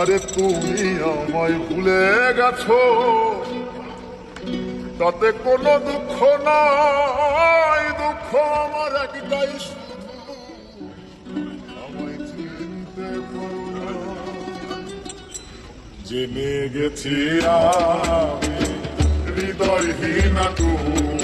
আরে তুমি আমায় ভুলে গেছ। তাতে কোনো দুঃখ নাই, দুঃখ আমার একটাই। জেনে গেছি আমি, হৃদয়হীন তুমি।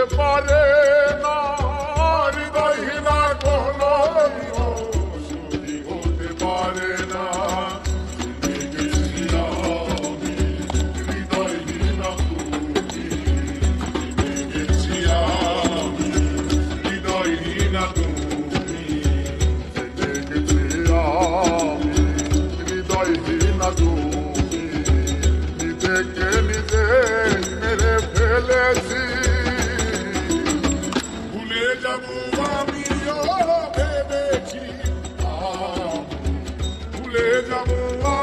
Τε παρένα, τόι γυνακό, τε παρένα, τε παρένα, παρένα, τε παρένα, Love.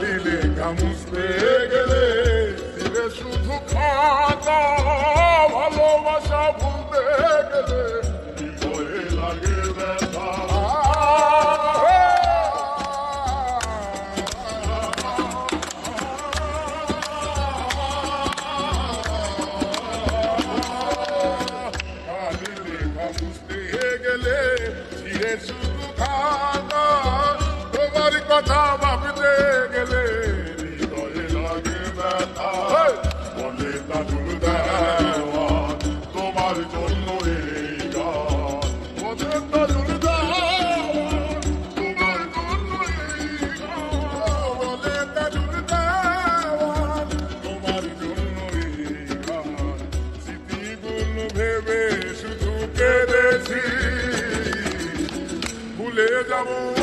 দিলে গামুসতে গেলে দিলে শুধু খাতা ভালোবাসা ভুলতে গেলে বিপরে লাগে ব্যথা। শুধু খাতা তোমার কথা Daddy.